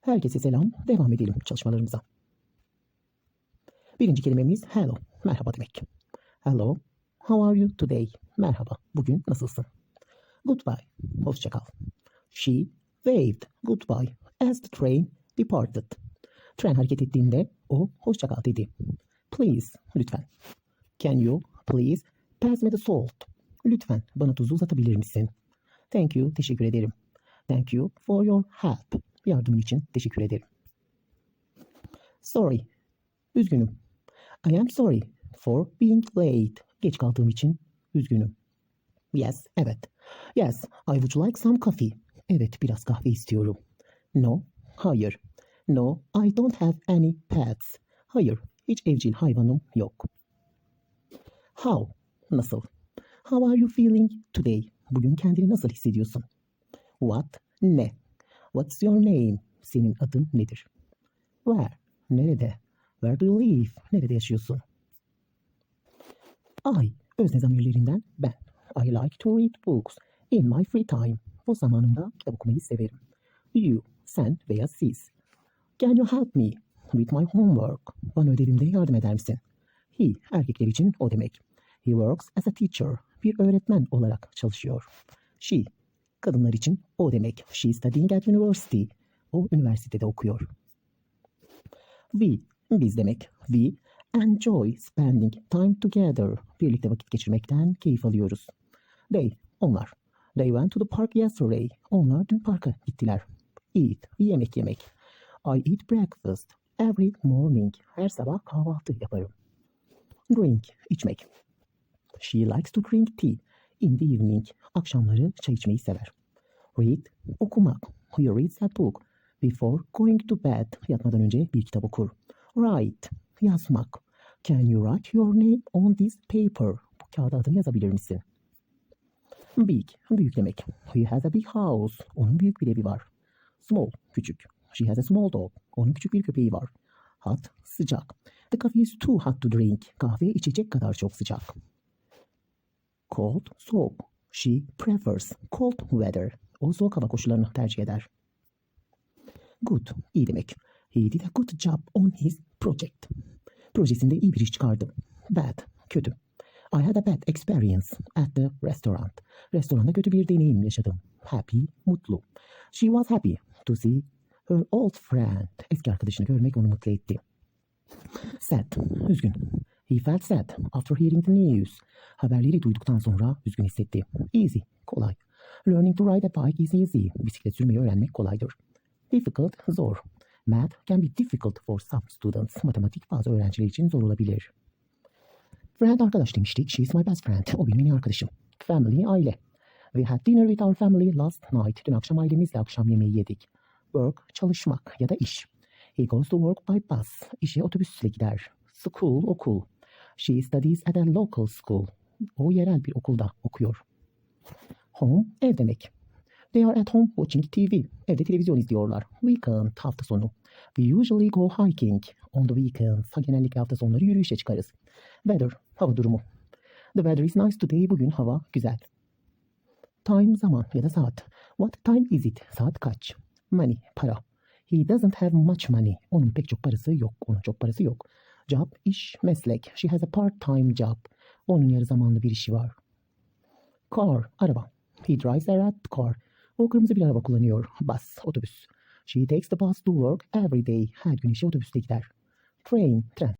Herkese selam. Devam edelim çalışmalarımıza. Birinci kelimemiz hello. Merhaba demek. Hello. How are you today? Merhaba. Bugün nasılsın? Goodbye. Hoşça kal. She waved goodbye as the train departed. Tren hareket ettiğinde o hoşça kal dedi. Please, lütfen. Can you please pass me the salt? Lütfen bana tuzu uzatabilir misin? Thank you, teşekkür ederim. Thank you for your help. Yardımın için teşekkür ederim. Sorry, üzgünüm. I am sorry for being late. Geç kaldığım için üzgünüm. Yes, evet. Yes, I would like some coffee. Evet, biraz kahve istiyorum. No, hayır. No, I don't have any pets. Hayır, hiç evcil hayvanım yok. How, nasıl? How are you feeling today? Bugün kendini nasıl hissediyorsun? What, ne? What's your name? Senin adın nedir? Where, nerede? Where do you live? Nerede yaşıyorsun? I, özne zamirlerinden ben. I like to read books in my free time. Boş zamanımda kitap okumayı severim. You, sen veya siz. Can you help me with my homework? Bana ödevimde yardım eder misin? He, erkekler için o demek. He works as a teacher. Bir öğretmen olarak çalışıyor. She, kadınlar için o demek. She is studying at university. O üniversitede okuyor. We, biz demek. We enjoy spending time together. Birlikte vakit geçirmekten keyif alıyoruz. They, onlar. They went to the park yesterday. Onlar dün parka gittiler. Eat, yemek yemek. I eat breakfast every morning. Her sabah kahvaltı yaparım. Drink, içmek. She likes to drink tea in the evening. Akşamları çay içmeyi sever. Read, okumak. He reads a book before going to bed. Yatmadan önce bir kitap okur. Write, yazmak. Can you write your name on this paper? Bu kağıda adını yazabilir misin? Big, büyük demek. He has a big house. Onun büyük bir evi var. Small, küçük. She has a small dog. Onun küçük bir köpeği var. Hot, sıcak. The coffee is too hot to drink. Kahve içecek kadar çok sıcak. Cold, soğuk. She prefers cold weather. O soğuk hava koşullarını tercih eder. Good, iyi demek. He did a good job on his project. Projesinde iyi bir iş çıkardı. Bad, kötü. I had a bad experience at the restaurant. Restoranda kötü bir deneyim yaşadım. Happy, mutlu. She was happy to see her old friend. Eski arkadaşını görmek onu mutlu etti. Sad, üzgün. He felt sad after hearing the news. Haberleri duyduktan sonra üzgün hissetti. Easy, kolay. Learning to ride a bike is easy. Bisiklet sürmeyi öğrenmek kolaydır. Difficult, zor. Math can be difficult for some students. Matematik bazı öğrenciler için zor olabilir. Friend arkadaş demiştik. She is my best friend. O benim en iyi arkadaşım. Family, aile. We had dinner with our family last night. Dün akşam ailemizle akşam yemeği yedik. Work, çalışmak ya da iş. He goes to work by bus. İşe otobüsle gider. School, okul. She studies at a local school. O yerel bir okulda okuyor. Home, ev demek. They are at home watching TV. Evde televizyon izliyorlar. Weekend, hafta sonu. We usually go hiking on the weekends. Genellikle hafta sonları yürüyüşe çıkarız. Weather, hava durumu. The weather is nice today. Bugün hava güzel. Time, zaman ya da saat. What time is it? Saat kaç? Money, para. He doesn't have much money. Onun pek çok parası yok. Onun çok parası yok. Job, iş, meslek. She has a part-time job. Onun yarı zamanlı bir işi var. Car, araba. He drives a red car. O kırmızı bir araba kullanıyor. Bus, otobüs. She takes the bus to work every day. Her gün işe otobüste gider. Train, tren.